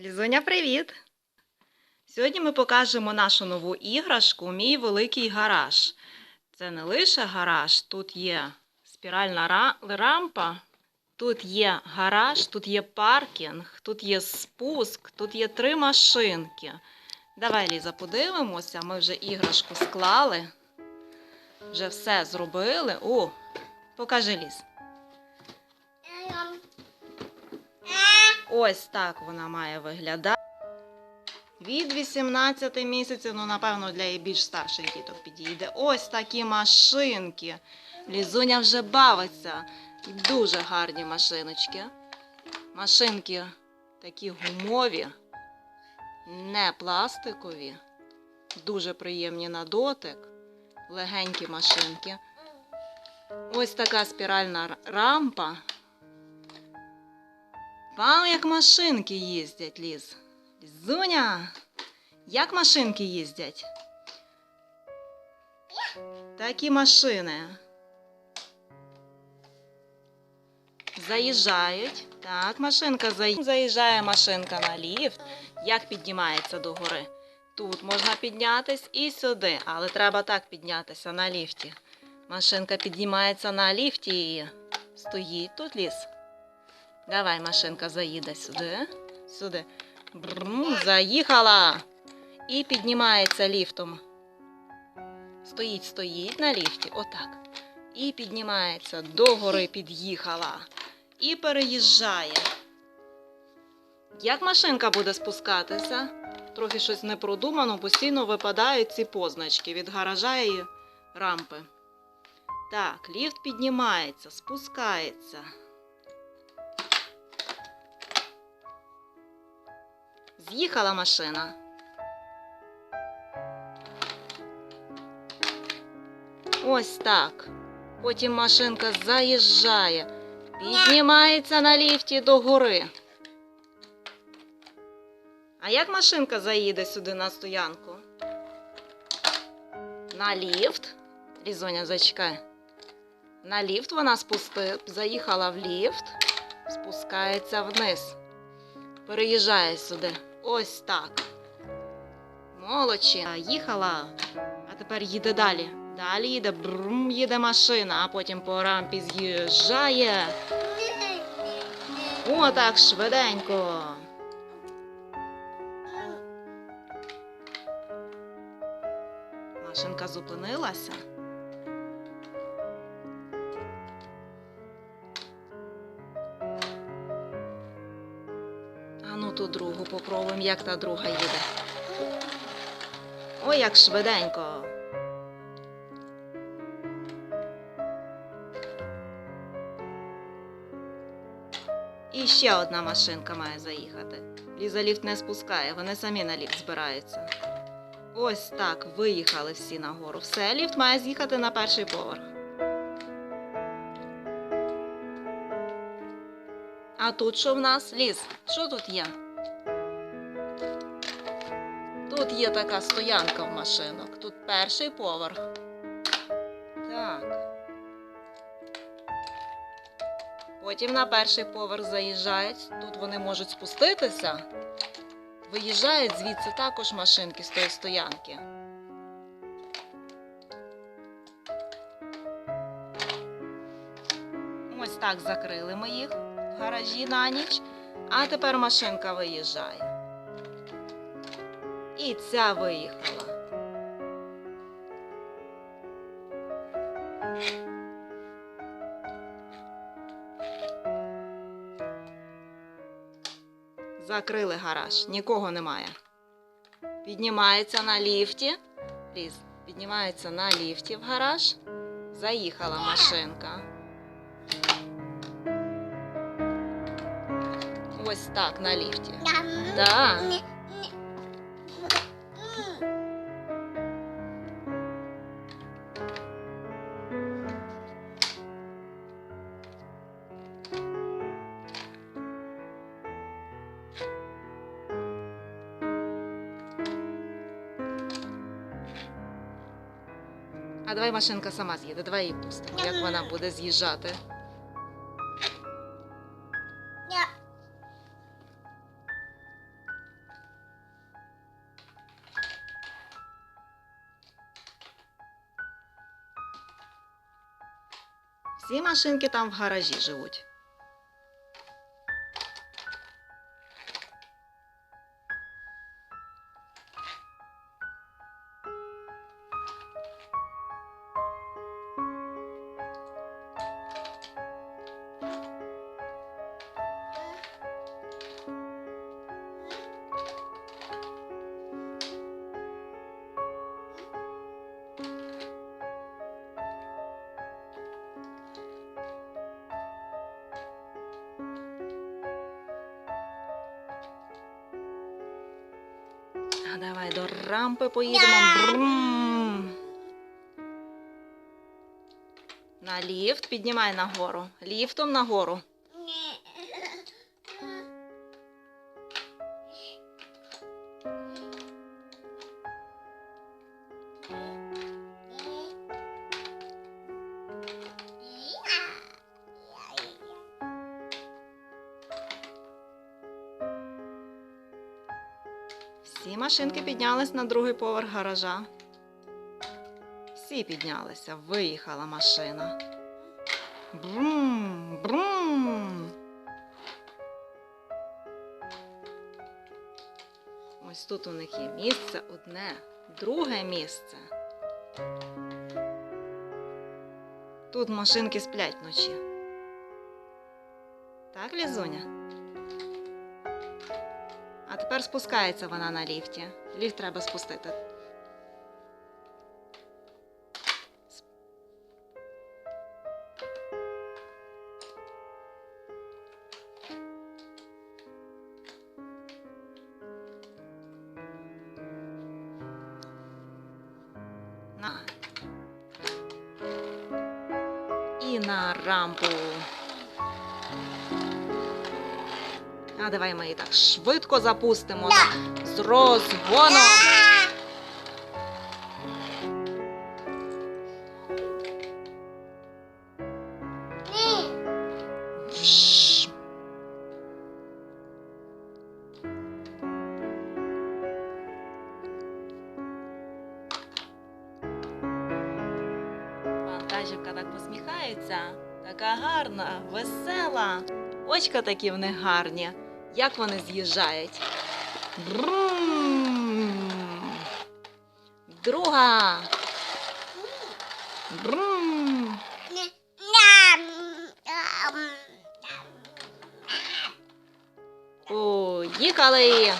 Лізуня, привіт! Сьогодні ми покажемо нашу нову іграшку Мій великий гараж. Це не лише гараж, тут є спіральна рампа, тут є гараж, тут є паркінг, тут є спуск, тут є три машинки. Давай, Ліза, подивимося. Ми вже іграшку склали. Вже все зробили. О, покажи ліз. Ось так вона має виглядати. Від 18 місяців, ну, напевно, для її більш старших діток підійде. Ось такі машинки. Лізуня вже бавиться. Дуже гарні машиночки. Машинки такі гумові, не пластикові, дуже приємні на дотик, легенькі машинки. Ось така спіральна рампа. Вау, як машинки їздять, Ліз. Лізуня, як машинки їздять? Такі машини. Заїжджають. Так, машинка заї- заїжджає машинка на ліфт. Як піднімається до гори? Тут можна піднятись і сюди, але треба так піднятися на ліфті. Машинка піднімається на ліфті і стоїть тут ліс. Давай, машинка заїде сюди. Сюди. Бррм, заїхала. І піднімається ліфтом. Стоїть, стоїть на ліфті. Отак. І піднімається. Догори під'їхала. І переїжджає. Як машинка буде спускатися? Трохи щось не продумано, постійно випадають ці позначки від гаража і рампи. Так, ліфт піднімається, спускається. З'їхала машина. Ось так. Потім машинка заїжджає, піднімається на ліфті до гори. А як машинка заїде сюди на стоянку? На ліфт. Лізоня, зачекай. На ліфт вона спусти... заїхала в ліфт, спускається вниз. Переїжджає сюди. Ось так. Молодчина. Їхала. А тепер їде далі. Далі їде, брум, їде машина, а потім по рампі з'їжджає. О, швиденько. Машинка зупинилася. Другу попробуємо, як та друга їде. Ой, як швиденько. І ще одна машинка має заїхати. Ліза ліфт не спускає, вони самі на ліфт збираються. Ось так, виїхали всі нагору. Все, ліфт має з'їхати на перший поверх. А тут що в нас? Ліз, що тут є? Тут є така стоянка в машинок. Тут перший поверх. Так. Потім на перший поверх заїжджають. Тут вони можуть спуститися. Виїжджають звідси також машинки з тої стоянки. Ось так закрили ми їх в гаражі на ніч, а тепер машинка виїжджає. І ця виїхала. Закрили гараж, нікого немає. Піднімається на ліфті. Ліз, піднімається на ліфті в гараж. Заїхала машинка. Ось так на ліфті. Да. А давай машинка сама з'їде, давай її пустимо, як вона буде з'їжджати. Всі машинки там в гаражі живуть. Давай до рампи поїдемо. Брум. На ліфт піднімай нагору. Ліфтом нагору. Всі машинки піднялись на другий поверх гаража. Всі піднялися, виїхала машина. Брум, брум. Ось тут у них є місце одне, друге місце. Тут машинки сплять вночі. Так, Лізуня? Тепер спускається вона на ліфті. Ліфт треба спустити. На. І на рампу. А давай ми її так швидко запустимо. Так, з розгону. Вжж. Вантажівка так посміхається, така гарна, весела. Очка такі в них гарні. Як вони з'їжджають. Друга. Брум. Поїхали.